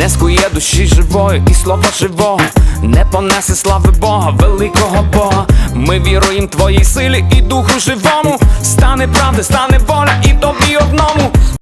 Не скує душі живої і слова живого, не понесе слави Бога, великого Бога. Ми віруємо твоїй силі і духу живому. Стане правда, стане воля і тобі одному.